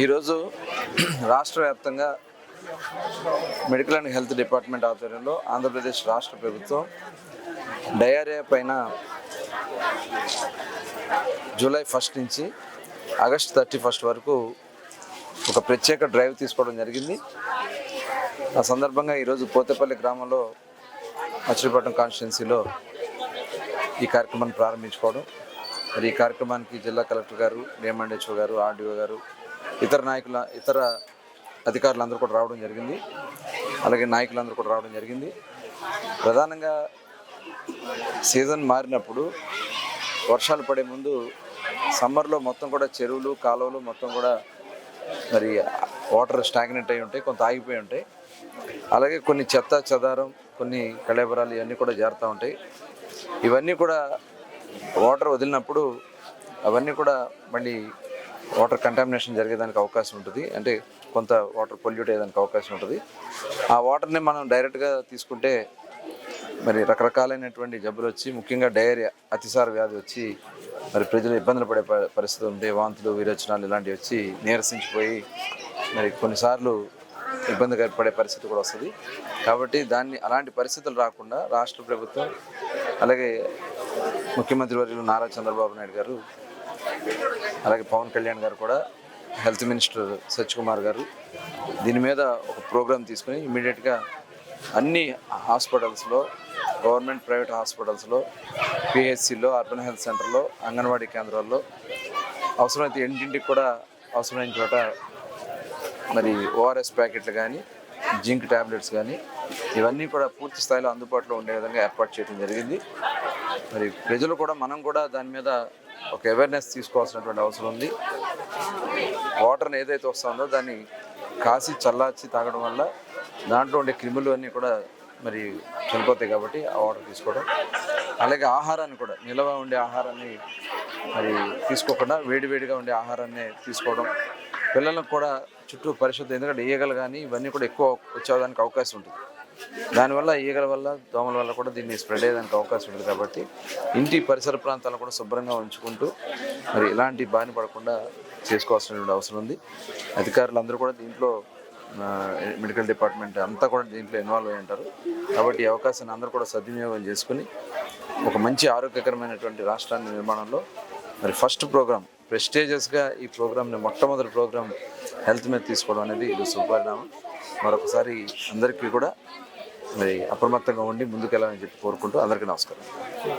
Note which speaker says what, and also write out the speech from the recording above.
Speaker 1: ఈరోజు రాష్ట్ర వ్యాప్తంగా మెడికల్ అండ్ హెల్త్ డిపార్ట్మెంట్ ఆధ్వర్యంలో ఆంధ్రప్రదేశ్ రాష్ట్ర ప్రభుత్వం డయారియా పైన జూలై ఫస్ట్ నుంచి ఆగస్ట్ థర్టీ ఫస్ట్ వరకు ఒక ప్రత్యేక డ్రైవ్ తీసుకోవడం జరిగింది. ఆ సందర్భంగా ఈరోజు పోతేపల్లి గ్రామంలో మచిలీపట్నం కాన్స్టిట్యున్సీలో ఈ కార్యక్రమాన్ని ప్రారంభించుకోవడం. మరి ఈ కార్యక్రమానికి జిల్లా కలెక్టర్ గారు డిఎంఎండ్హెచ్ఓ గారు ఆర్డీఓ గారు ఇతర నాయకుల ఇతర అధికారులందరూ కూడా రావడం జరిగింది. అలాగే నాయకులందరూ కూడా రావడం జరిగింది. ప్రధానంగా సీజన్ మారినప్పుడు వర్షాలు పడే ముందు సమ్మర్లో మొత్తం కూడా చెరువులు కాలువలు మొత్తం కూడా మరి వాటర్ స్టాగ్నెంట్ అయి ఉంటాయి కొంత ఆగిపోయి ఉంటాయి. అలాగే కొన్ని చెత్త చెదారం కొన్ని కళేబరాలు ఇవన్నీ కూడా జారుతూ ఉంటాయి. ఇవన్నీ కూడా వాటర్ వదిలినప్పుడు అవన్నీ కూడా మళ్ళీ వాటర్ కంటామినేషన్ జరిగేదానికి అవకాశం ఉంటుంది. అంటే కొంత వాటర్ పొల్యూట్ అయ్యేదానికి అవకాశం ఉంటుంది. ఆ వాటర్ని మనం డైరెక్ట్గా తీసుకుంటే మరి రకరకాలైనటువంటి జబ్బులు వచ్చి ముఖ్యంగా డయేరియా అతిసార వ్యాధి వచ్చి మరి ప్రజలు ఇబ్బందులు పడే ప- పరిస్థితి ఉంటే వాంతులు విరోచనాలు ఇలాంటివి వచ్చి నీరసించిపోయి మరి కొన్నిసార్లు ఇబ్బంది పడే పరిస్థితి కూడా వస్తుంది. కాబట్టి దాన్ని అలాంటి పరిస్థితులు రాకుండా రాష్ట్ర ప్రభుత్వం అలాగే ముఖ్యమంత్రి వర్యులు నారా చంద్రబాబు నాయుడు గారు అలాగే పవన్ కళ్యాణ్ గారు కూడా హెల్త్ మినిస్టర్ సత్యకుమార్ గారు దీని మీద ఒక ప్రోగ్రాం తీసుకుని ఇమీడియట్గా అన్ని హాస్పిటల్స్లో గవర్నమెంట్ ప్రైవేట్ హాస్పిటల్స్లో పిహెచ్సిలో అర్బన్ హెల్త్ సెంటర్లో అంగన్వాడీ కేంద్రాల్లో అవసరమైతే ఇంటింటికి కూడా అవసరమైన చోట మరి ఓఆర్ఎస్ ప్యాకెట్లు కానీ జింక్ ట్యాబ్లెట్స్ కానీ ఇవన్నీ కూడా పూర్తి స్థాయిలో అందుబాటులో ఉండే విధంగా ఏర్పాటు చేయడం జరిగింది. మరి ప్రజలు కూడా మనం కూడా దాని మీద ఒక అవేర్నెస్ తీసుకోవాల్సినటువంటి అవసరం ఉంది. వాటర్ని ఏదైతే వస్తుందో దాన్ని కాసి చల్లార్చి తాగడం వల్ల దాంట్లో ఉండే క్రిములు అన్నీ కూడా మరి చనిపోతాయి కాబట్టి ఆ వాటర్ తీసుకోవడం. అలాగే ఆహారాన్ని కూడా నిల్వ ఉండే ఆహారాన్ని మరి తీసుకోకుండా వేడివేడిగా ఉండే ఆహారాన్ని తీసుకోవడం. పిల్లలకు కూడా చుట్టూ పరిశుద్ధం ఎందుకంటే ఈగలు కానీ ఇవన్నీ కూడా ఎక్కువ వచ్చేదానికి అవకాశం ఉంటుంది. దానివల్ల ఈగల వల్ల దోమల వల్ల కూడా దీన్ని స్ప్రెడ్ అయ్యేదానికి అవకాశం ఉంది కాబట్టి ఇంటి పరిసర ప్రాంతాలను కూడా శుభ్రంగా ఉంచుకుంటూ మరి ఇలాంటి బారిన పడకుండా చేసుకోవాల్సినటువంటి అవసరం ఉంది. అధికారులందరూ కూడా దీంట్లో మెడికల్ డిపార్ట్మెంట్ అంతా కూడా దీంట్లో ఇన్వాల్వ్ అయి ఉంటారు. కాబట్టి ఈ అవకాశాన్ని అందరూ కూడా సద్వినియోగం చేసుకుని ఒక మంచి ఆరోగ్యకరమైనటువంటి రాష్ట్రాన్ని నిర్మాణంలో మరి ఫస్ట్ ప్రోగ్రామ్ ప్రెస్టేజియస్గా ఈ ప్రోగ్రామ్ని మొట్టమొదటి ప్రోగ్రామ్ హెల్త్ మీద తీసుకోవడం అనేది ఇది సుపరిణామం మరొకసారి అందరికీ కూడా మరి అప్రమత్తంగా ఉండి ముందుకెళ్ళాలని చెప్పి కోరుకుంటూ అందరికీ నమస్కారం.